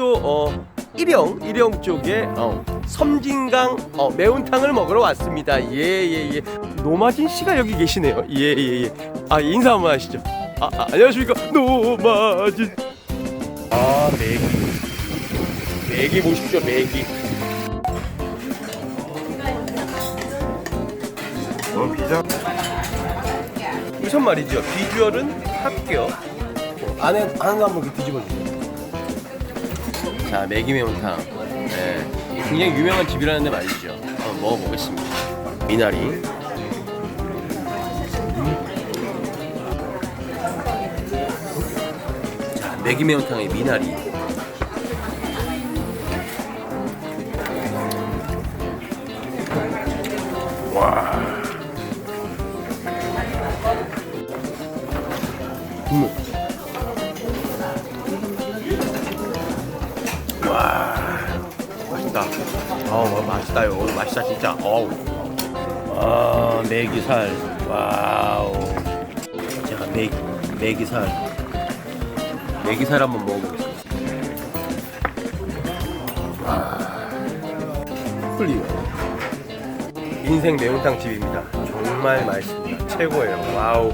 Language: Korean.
어 일영 일영 쪽에 어, 섬진강 어, 매운탕을 먹으러 왔습니다. 예예 예, 노마진 씨가 여기 계시네요. 예예 예. 아 인사 한번 하시죠. 아, 아 안녕하십니까 노마진. 아 메기 메기 보십시오 메기. 어, 피자? 우선 말이죠 비주얼은 합격. 안에 안에 한번 이렇게 뒤집어 주세요. 자 매기 매운탕. 네. 굉장히 유명한 집이라는데 말이죠. 한번 먹어보겠습니다. 미나리. 자 매기 매운탕의 미나리. 국물. 와 맛있다. 아우 맛있다요. 맛있다 진짜. 어우. 아 메기살. 와우. 제가 메 메기살. 메기살 한번. 와. 훌리요. 인생 매운탕 집입니다. 정말 맛있습니다. 최고예요. 와우.